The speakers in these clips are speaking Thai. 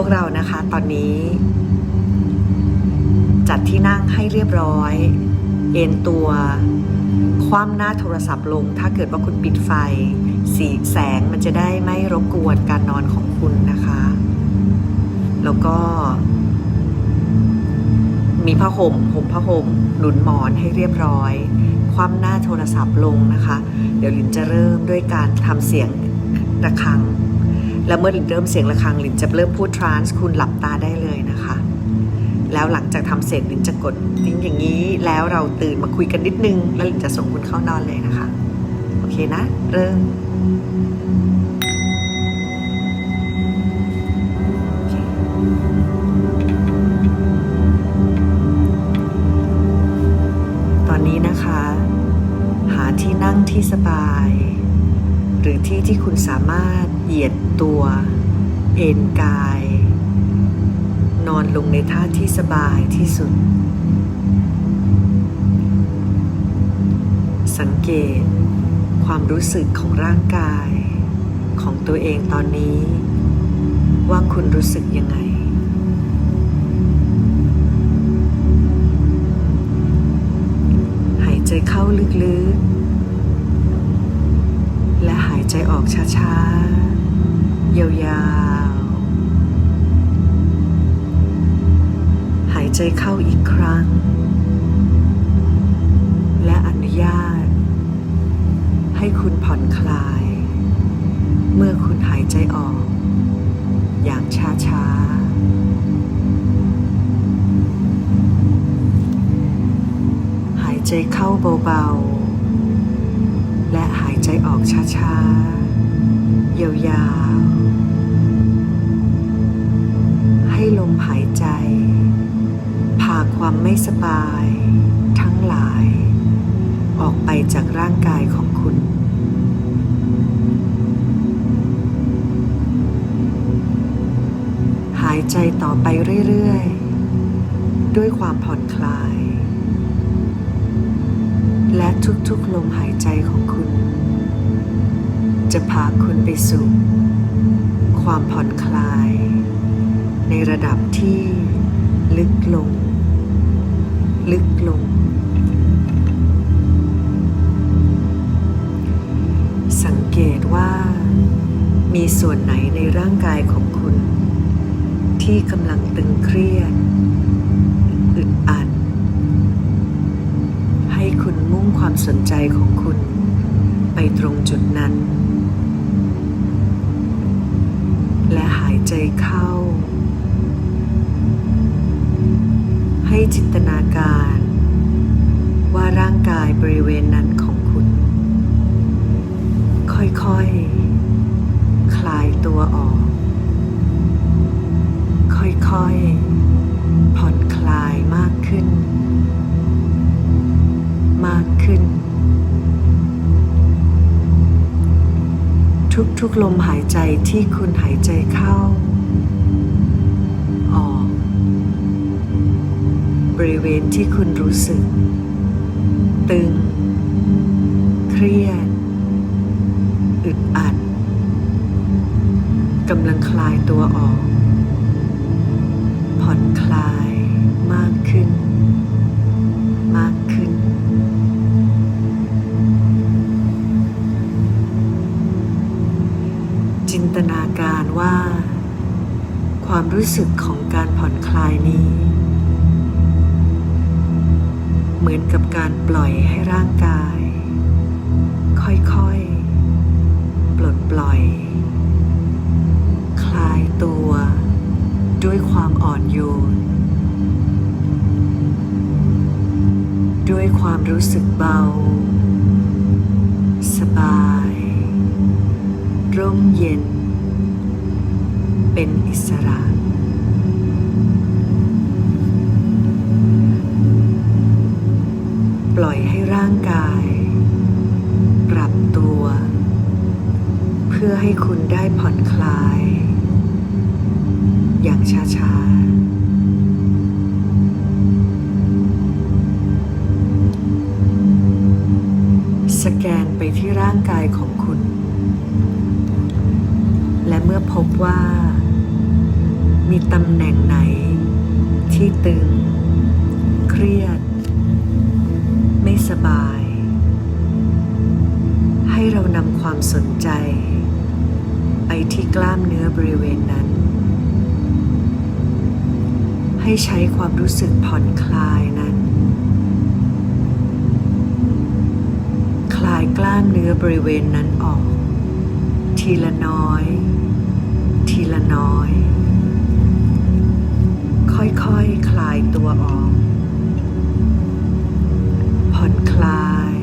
วกเรานะคะตอนนี้ จัดที่นั่งให้เรียบร้อย เอนตัว คว่ำหน้าโทรศัพท์ลง ถ้าเกิดว่าคุณปิดไฟ สีแสงมันจะได้ไม่รบกวนการนอนของคุณนะคะ แล้วก็ มีผ้าห่มห่มผ้าห่มหนุนหมอนให้เรียบร้อยคว่ำหน้าโทรศัพท์ลงนะคะ เดี๋ยวลินจะเริ่มด้วยการทำเสียงระฆัง แล้วเมื่อลินเริ่มเสียงระฆังลินจะเริ่มพูดทรานส์คุณหลับตาได้เลยนะคะ แล้วหลังจากทำเสร็จลินจะกดทิ้งอย่างนี้แล้วเราตื่นมาคุยกันนิดนึง แล้วลินจะส่งคุณเข้านอนเลยนะคะ โอเคนะ เริ่ม รือที่ที่คุณสามารถเหยียดตัว เอนกาย นอนลงในท่าที่สบายที่สุด สังเกตความรู้สึกของร่างกาย ของตัวเองตอนนี้ ว่าคุณรู้สึกยังไง ใจเข้าเบาๆ และหายใจออกช้าๆ ยาวๆ ให้ลมหายใจ พาความไม่สบาย ทั้งหลาย ออกไปจากร่างกายของคุณหายใจต่อไปเรื่อย ๆ ด้วยความผ่อนคลาย และทุกๆลมหายใจของคุณ จะพาคุณไปสู่ ความผ่อนคลาย ในระดับที่ลึกลง ลึกลง สังเกตว่า มีส่วนไหนในร่างกายของคุณ ที่กำลังตึงเครียด อึดอัด คุณมุ่งความสนใจของคุณ ไปตรงจุดนั้น และหายใจเข้า ให้จินตนาการ ว่าร่างกายบริเวณนั้นของคุณ ค่อยๆ คลายตัวออก ค่อยๆ ผ่อนคลายมากขึ้น ขึ้น ทุกๆลมหายใจที่คุณหายใจเข้า ออก บริเวณที่คุณรู้สึก ตึง เครียด อึดอัดกำลังคลายตัวออก ผ่อนคลายมากขึ้น ว่า ความรู้สึกของการผ่อนคลายนี้ เหมือนกับการปล่อยให้ร่างกาย ค่อยๆ ปลดปล่อย คลายตัวด้วยความอ่อนโยน ด้วยความรู้สึกเบา สบาย ร่มเย็น เป็นอิสระ ปล่อยให้ร่างกาย ปรับตัว เพื่อให้คุณได้ผ่อนคลาย อย่างช้าๆสแกนไปที่ร่างกายของคุณ และเมื่อพบว่า มีตำแหน่งไหน ที่ตึง เครียด ไม่สบาย ให้เรานำความสนใจ ไปที่กล้ามเนื้อบริเวณนั้น ให้ใช้ความรู้สึกผ่อนคลายนั้น คลายกล้ามเนื้อบริเวณนั้นออก ทีละน้อย ทีละน้อย ตัวออก ผ่อนคลาย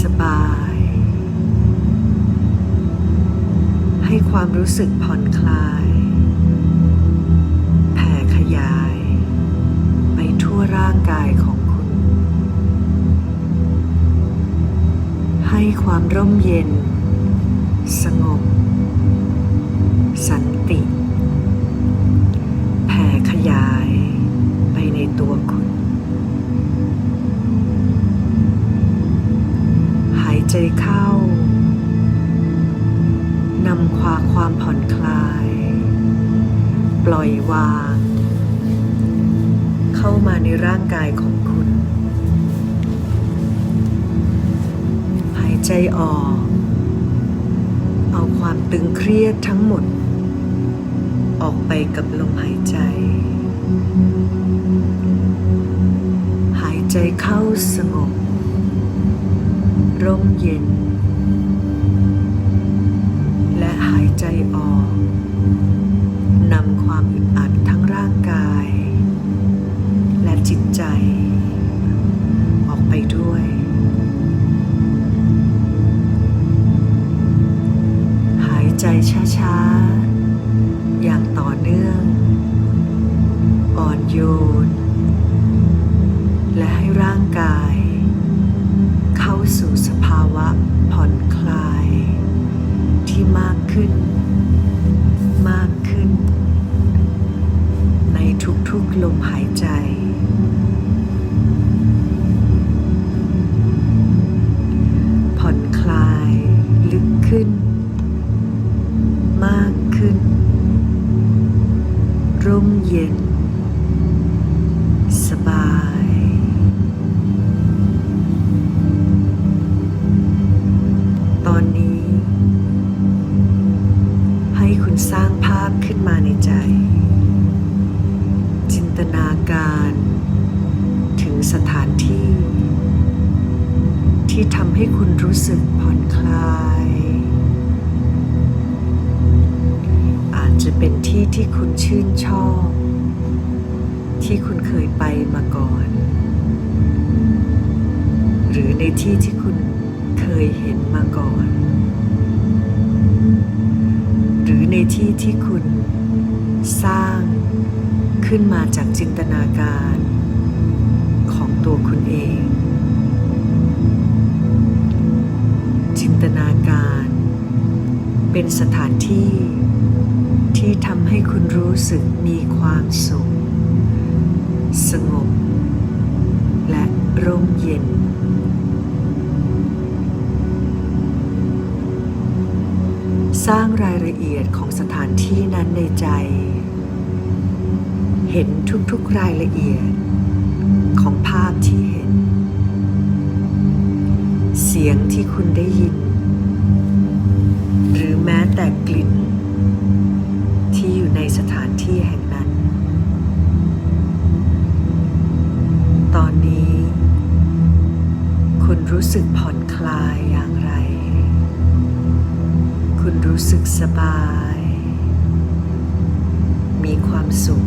สบาย ให้ความรู้สึกผ่อนคลาย แผ่ขยาย ไปทั่วร่างกายของคุณ ให้ความร่มเย็น เอาความตึงเครียดทั้งหมด ออกไปกับลมหายใจ หายใจเข้าสงบ ร่มเย็น และหายใจออก นำความอึดอัดทั้งร่างกาย และจิตใจ ช้าๆ อย่างต่อเนื่อง อ่อนโยน และให้ร่างกาย เข้าสู่สภาวะผ่อนคลาย ที่มากขึ้น มากขึ้น ในทุกๆลมหาย สร้างขึ้นมาจากจินตนาการของตัวคุณเอง จินตนาการเป็นสถานที่ที่ทำให้คุณรู้สึกมีความสุข สงบ และร่มเย็น สร้างรายละเอียดของสถานที่นั้นในใจ ห็นทุกๆรายละเอียดของภาพที่เห็น เสียงที่คุณได้ยิน หรือแม้แต่กลิ่น ที่อยู่ในสถานที่แห่งนั้น ตอนนี้ คุณรู้สึกผ่อนคลายอย่างไร คุณรู้สึกสบาย มีความสุข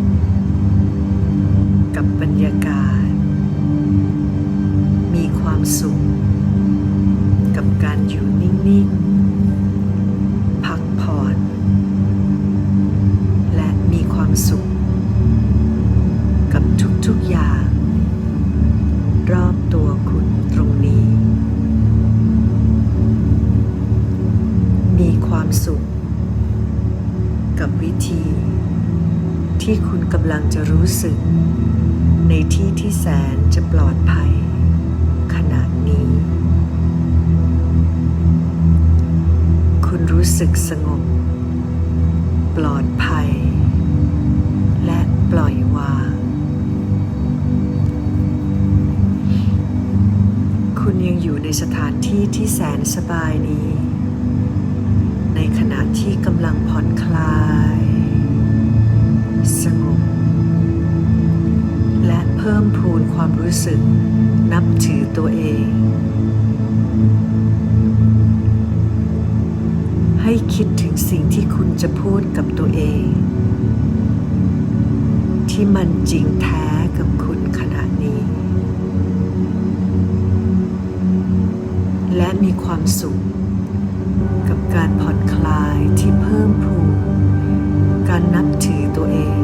ยังอยู่ในสถานที่ที่แสนสบายนี้ ในขณะที่กำลังผ่อนคลาย สงบ และเพิ่มพูนความรู้สึกนับถือตัวเอง ให้คิดถึงสิ่งที่คุณจะพูดกับตัวเอง ที่มันจริงแท้กับคุณ และมีความสุข กับการผ่อนคลายที่เพิ่มพูนการนับถือตัวเอง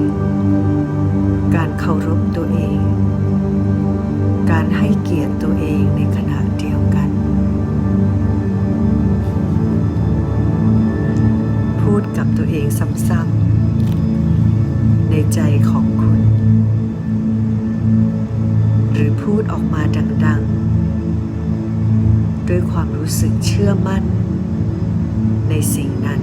การเคารพตัวเอง การให้เกียรติตัวเองในขณะเดียวกัน พูดกับตัวเองซ้ำๆในใจของคุณ หรือพูดออกมาดังๆ ด้วยความรู้สึกเชื่อมั่น ในสิ่งนั้น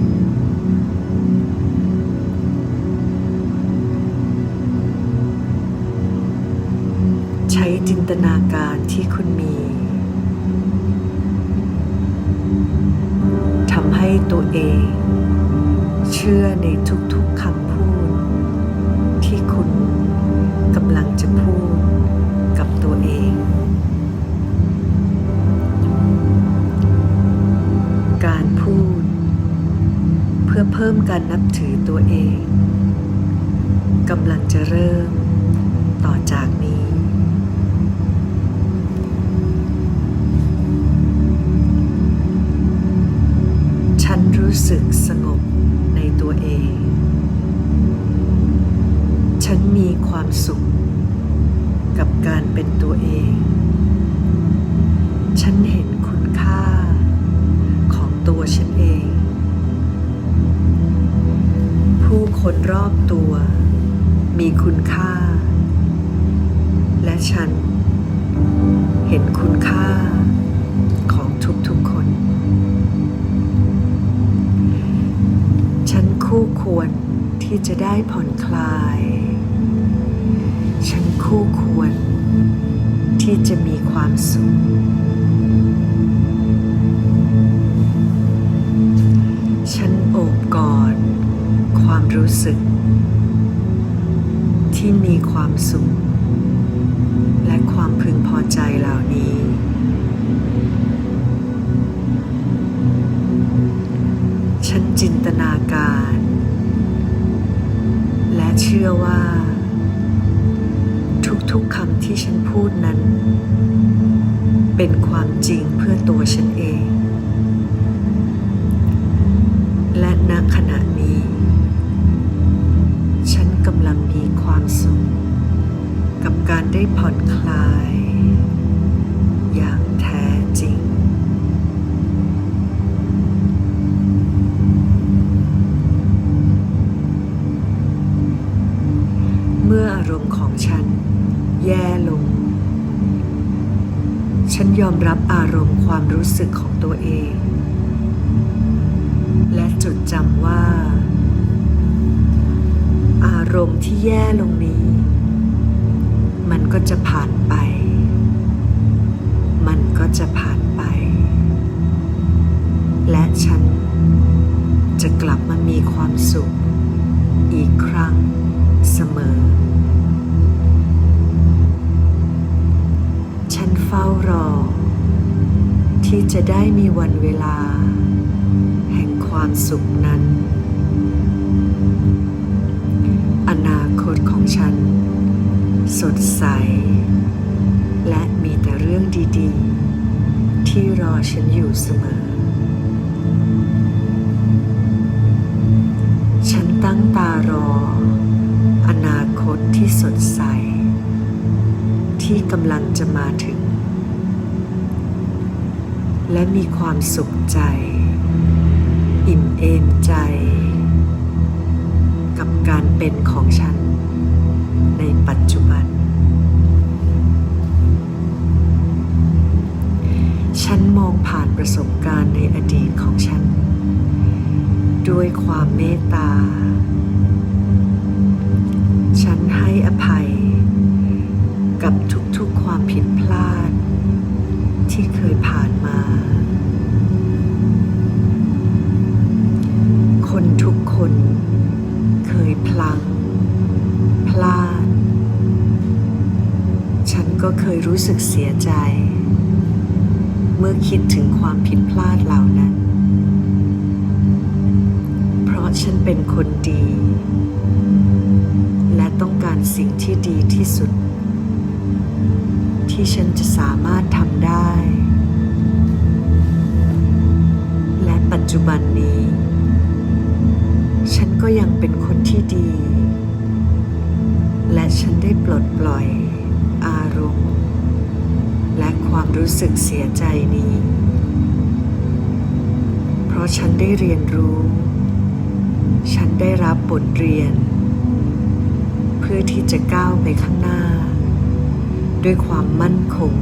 ใช้จินตนาการที่คุณมีทำให้ตัวเอง เชื่อในทุกๆคำพูด ที่คุณกำลังจะพูด เพิ่มการนับถือตัวเองกำลังจะเริ่มต่อจากนี้ ฉันรู้สึกสงบในตัวเอง ฉันมีความสุขกับการเป็นตัวเอง ฉันเห็นคุณค่าของตัวฉันเอง ผู้คนรอบตัว มีคุณค่า และฉัน เห็นคุณค่าของทุกๆคน ฉันคู่ควรที่จะได้ผ่อนคลาย ฉันคู่ควรที่จะมีความสุข รู้สึก ที่มีความสุข มรับอารมณ์ความรู้สึกของตัวเอง และจดจำว่า อารมณ์ที่แย่ลงนี้ มันก็จะผ่านไป มันก็จะผ่านไป และฉันจะกลับมามีความสุข อีกครั้งเสมอ ฉันเฝ้ารอ ที่จะได้มีวันเวลา แห่งความสุขนั้น อนาคตของฉัน สดใส และมีแต่เรื่องดีๆ ที่รอฉันอยู่เสมอ ฉันตั้งตารอ อนาคตที่สดใส ที่กำลังจะมาถึง และมีความสุขใจ อิ่มเอมใจ กับการเป็นของฉัน ในปัจจุบัน ฉันมองผ่านประสบการณ์ในอดีตของฉัน ด้วยความเมตตาฉันให้อภัยกับทุก ความผิดพลาด ที่เคยผ่านมา คนทุกคนเคยพลัง พลาด ฉันก็เคยรู้สึกเสียใจ เมื่อคิดถึงความผิดพลาดเหล่านั้น เพราะฉันเป็นคนดี และต้องการสิ่งที่ดีที่สุด ที่ฉันจะสามารถทำได้ และปัจจุบันนี้ ฉันก็ยังเป็นคนที่ดี และฉันได้ปลดปล่อยอารมณ์ และความรู้สึกเสียใจนี้ เพราะฉันได้เรียนรู้ ฉันได้รับบทเรียน เพื่อที่จะก้าวไปข้างหน้า ด้วยความมั่นคง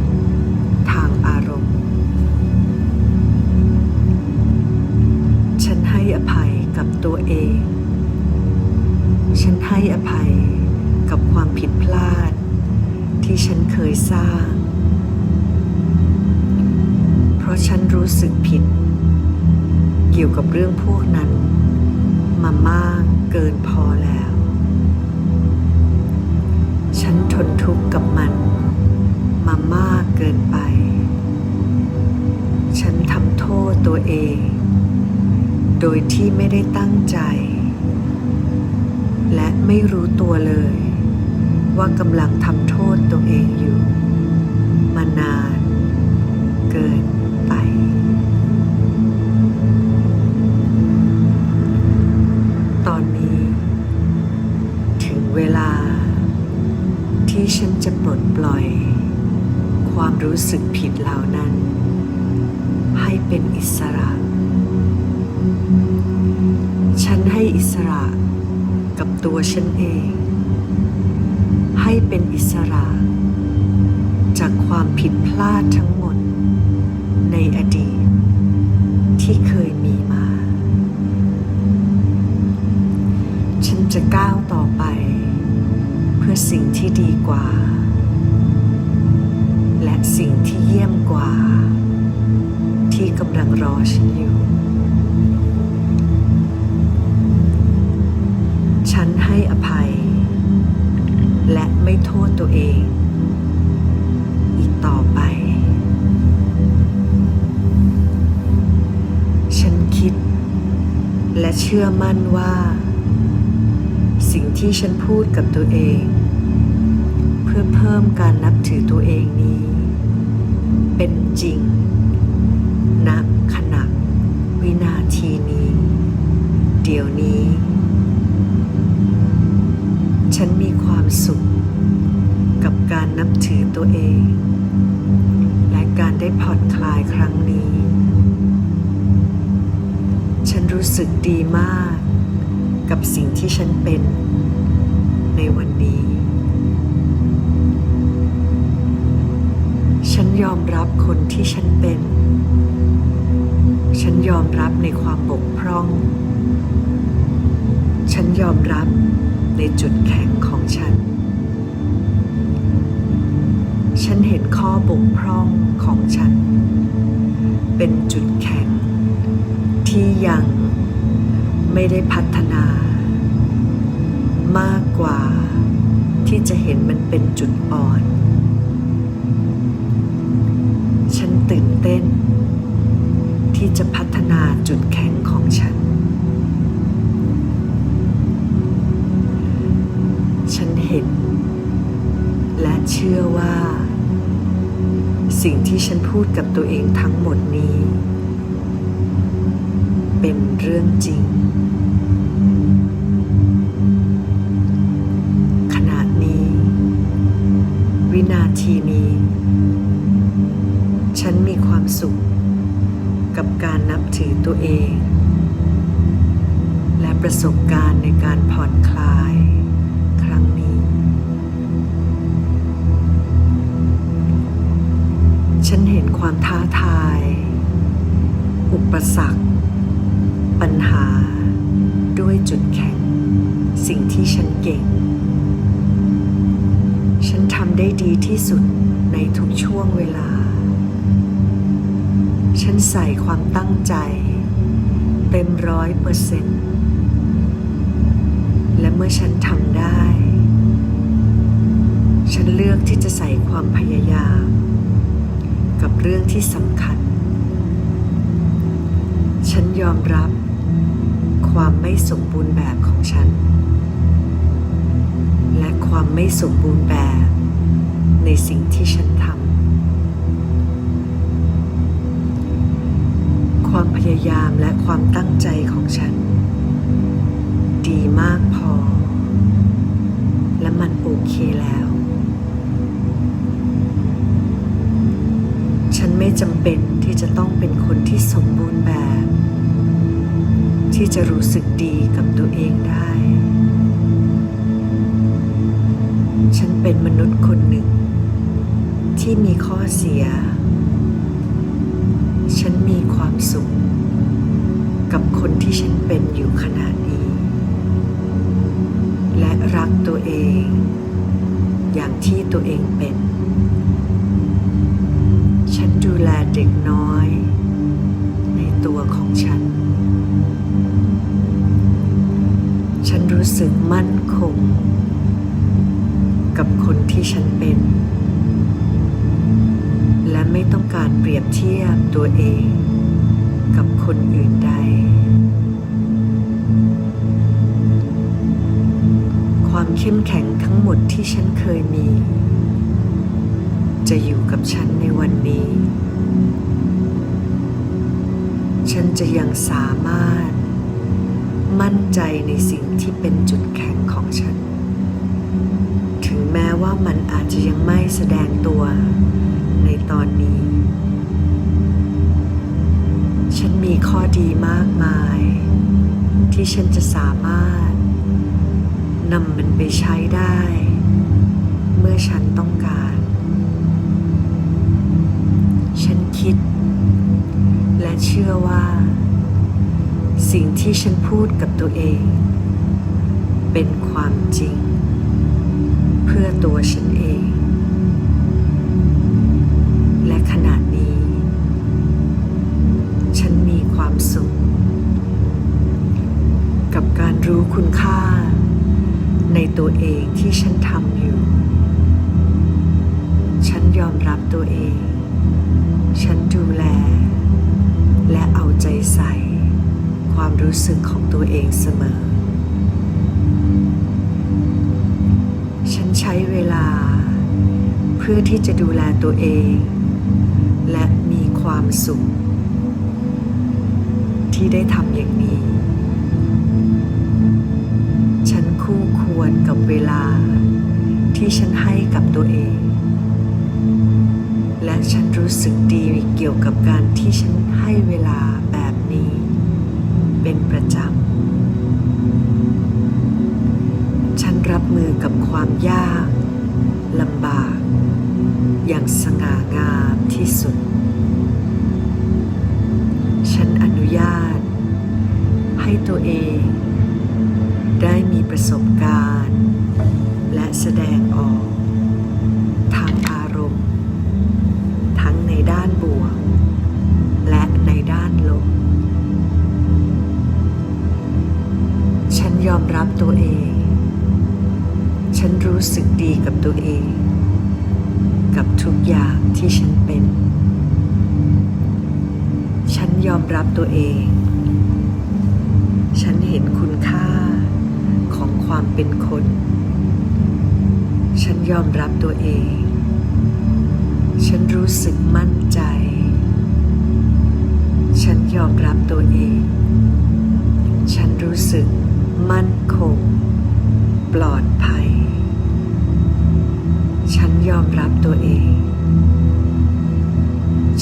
ทางอารมณ์ ฉันให้อภัยกับตัวเอง ฉันให้อภัยกับความผิดพลาด ที่ฉันเคยสร้าง เพราะฉันรู้สึกผิด เกี่ยวกับเรื่องพวกนั้น มามากเกินพอแล้ว กเกินไป ฉันทำโทษตัวเอง โดยที่ไม่ได้ตั้งใจ และไม่รู้ตัวเลย ว่ากำลังทำโทษตัวเองอยู่ มานานเกินไปตอนนี้ ถึงเวลาที่ฉันจะปลดปล่อย ความรู้สึกผิดเหล่านั้น ให้เป็นอิสระ ฉันให้อิสระกับตัวฉันเอง ให้เป็นอิสระ จากความผิดพลาดทั้งหมด ในอดีต ที่เคยมีมา ฉันจะก้าวต่อไป เพื่อสิ่งที่ดีกว่า และสิ่งที่เยี่ยมกว่า ที่กำลังรอฉันอยู่ ฉันให้อภัย และไม่โทษตัวเอง อีกต่อไป ฉันคิด และเชื่อมั่นว่า สิ่งที่ฉันพูดกับตัวเอง เพื่อเพิ่มการนับถือตัวเองนี้ เป็นจริงณขณะ วินาทีนี้ เดี๋ยวนี้ ฉันมีความสุข กับการนับถือตัวเอง และการได้ผ่อนคลายครั้งนี้ ฉันรู้สึกดีมาก กับสิ่งที่ฉันเป็น ในวันนี้ ฉันยอมรับคนที่ฉันเป็น ฉันยอมรับในความบกพร่อง ฉันยอมรับในจุดแข็งของฉัน ฉันเห็นข้อบกพร่องของฉัน เป็นจุดแข็ง ที่ยังไม่ได้พัฒนา มากกว่าที่จะเห็นมันเป็นจุดอ่อนฉัน เต้น ที่จะพัฒนาจุดแข็งของฉัน ฉันเห็น และเชื่อว่า สิ่งที่ฉันพูดกับตัวเองทั้งหมดนี้ เป็นเรื่องจริงขณะนี้วินาทีนี้ ฉันมี ความสุข กับการนับถือตัวเอง และประสบการณ์ในการผ่อนคลายครั้งนี้ ฉันเห็นความท้าทาย อุปสรรค ปัญหา ด้วยจุดแข็ง สิ่งที่ฉันเก่ง ฉันทำได้ดีที่สุดในทุกช่วงเวลา ฉันใส่ความตั้งใจ เต็มร้อยเปอร์เซ็นต์และเมื่อมื่อฉันทำได้ ฉันเลือกที่จะใส่ความพยายาม กับเรื่องที่สำคัญ ฉันยอมรับ ความไม่สมบูรณ์แบบของฉัน และความไม่สมบูรณ์แบบ ในสิ่งที่ฉัน ยายามและความตั้งใจของฉัน ดีมากพอ และมันโอเคแล้ว ฉันไม่จำเป็นที่จะต้องเป็นคนที่สมบูรณ์แบบ ที่จะรู้สึกดีกับตัวเองได้ ฉันเป็นมนุษย์คนหนึ่ง ที่มีข้อเสีย สุข กับคนที่ฉันเป็นอยู่ขณะนี้ และรักตัวเอง อย่างที่ตัวเองเป็น ฉันดูแลเด็กน้อย ในตัวของฉัน ฉันรู้สึกมั่นคง กับคนที่ฉันเป็นและไม่ต้องการเปรียบเทียบตัวเอง กับคนอื่นใด ความเข้มแข็งทั้งหมดที่ฉันเคยมี จะอยู่กับฉันในวันนี้ ฉันจะยังสามารถ มั่นใจในสิ่งที่เป็นจุดแข็งของฉัน ถึงแม้ว่ามันอาจจะยังไม่แสดงตัวในตอนนี้ ฉันมีข้อดีมากมาย ที่ฉันจะสามารถนำมันไปใช้ได้ เมื่อฉันต้องการ ฉันคิด และเชื่อว่า สิ่งที่ฉันพูดกับตัวเอง เป็นความจริง เพื่อตัวฉันเอง ฉันทำอยู่ ฉันยอมรับตัวเอง ฉันดูแล และเอาใจใส่ ความรู้สึกของตัวเองเสมอ ฉันใช้เวลา เพื่อที่จะดูแลตัวเอง และมีความสุข ที่ได้ทำอย่างนี้ ควรกับเวลาที่ฉันให้กับตัวเอง และฉันรู้สึกดีเกี่ยวกับการที่ฉันให้เวลาแบบนี้ เป็นประจำ ฉันรับมือกับความยากลำบาก อย่างสง่างามที่สุด ฉันอนุญาตให้ตัวเอง ได้มีประสบการณ์ และแสดงออก ทางอารมณ์ ทั้งในด้านบวก และในด้านลบ ฉันยอมรับตัวเอง ฉันรู้สึกดีกับตัวเอง กับทุกอย่างที่ฉันเป็น ฉันยอมรับตัวเอง เป็นคน ฉันยอมรับตัวเอง ฉันรู้สึกมั่นใจ ฉันยอมรับตัวเอง ฉันรู้สึกมั่นคง ปลอดภัย ฉันยอมรับตัวเอง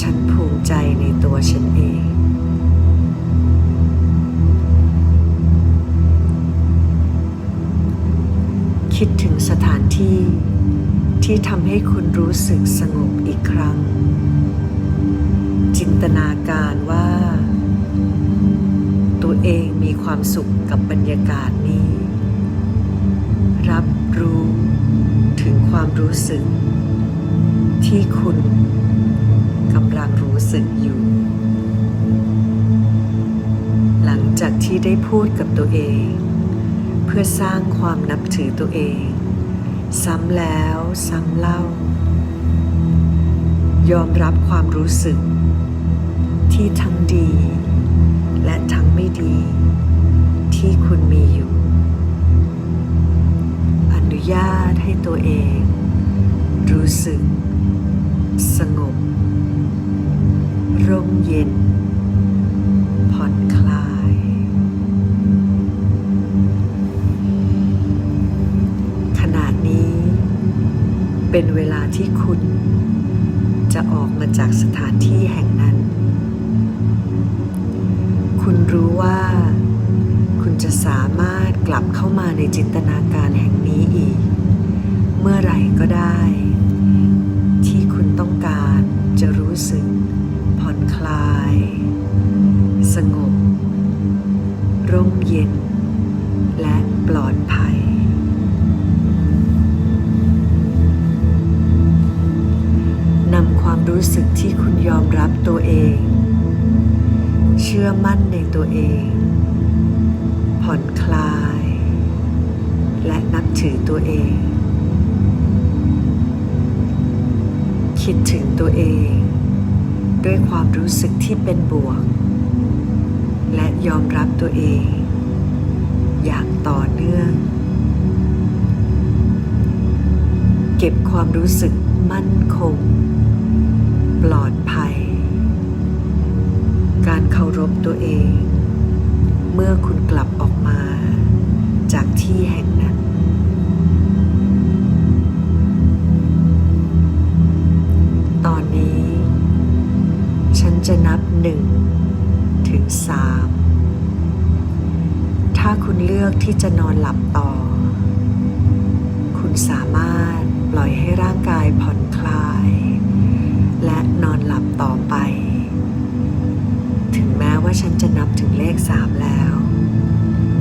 ฉันภูมิใจในตัวฉันเอง คิดถึงสถานที่ที่ทำให้คุณรู้สึกสงบอีกครั้ง จินตนาการว่า ตัวเองมีความสุขกับบรรยากาศนี้ รับรู้ถึงความรู้สึก ที่คุณกำลังรู้สึกอยู่ หลังจากที่ได้พูดกับตัวเอง พื่อสร้างความนับถือตัวเอง ซ้ำแล้วซ้ำเล่า ยอมรับความรู้สึก ที่ทั้งดี และทั้งไม่ดี ที่คุณมีอยู่ อนุญาตให้ตัวเอง รู้สึก สงบ ร่มเย็น เป็นเวลาที่คุณจะออกมาจากสถานที่แห่งนั้น คุณรู้ว่าคุณจะสามารถกลับเข้ามาในจินตนาการแห่งนี้อีก เมื่อไหร่ก็ได้ ที่คุณต้องการจะรู้สึก ผ่อนคลาย สงบ ร่มเย็น และปลอดภัย รู้สึกที่คุณยอมรับตัวเอง เชื่อมั่นในตัวเอง ผ่อนคลาย และนับถือตัวเอง คิดถึงตัวเอง ด้วยความรู้สึกที่เป็นบวก และยอมรับตัวเอง อย่างต่อเนื่อง เก็บความรู้สึกมั่นคง ปลอดภัย การเคารพตัวเอง เมื่อคุณกลับออกมาจากที่แห่งนั้น ตอนนี้ ฉันจะนับหนึ่งถึงสามถ้าคุณเลือกที่จะนอนหลับต่อ คุณสามารถปล่อยให้ร่างกายผ่อนคลาย และนอนหลับต่อไป ถึงแม้ว่าฉันจะนับถึงเลขสามแล้ว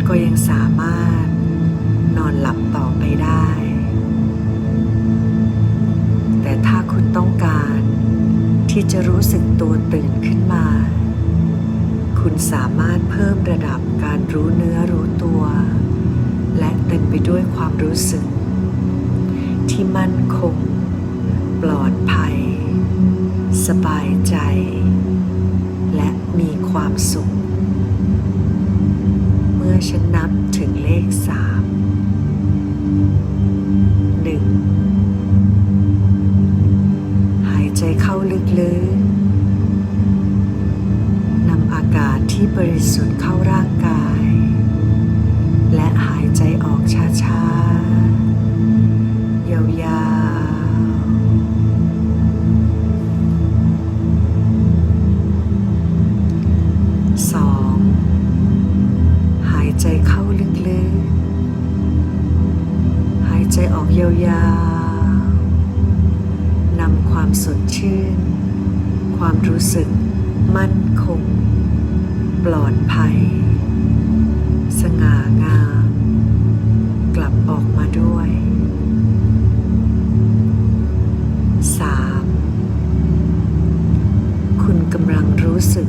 ก็ยังสามารถนอนหลับต่อไปได้ แต่ถ้าคุณต้องการที่จะรู้สึกตัวตื่นขึ้นมา คุณสามารถเพิ่มระดับการรู้เนื้อรู้ตัว และเต็มไปด้วยความรู้สึก ที่มั่นคง ปลอดภัย สบายใจ และมีความสุข เมื่อฉันนับถึงเลขสามหนึ่งหายใจเข้าลึกๆนำอากาศที่บริสุทธิ์เข้าร่างกาย และหายใจออกช้าๆ ยาว ยาวๆ นำความสดชื่น ความรู้สึกมั่นคง ปลอดภัย สง่างาม กลับออกมาด้วย 3. คุณกำลังรู้สึก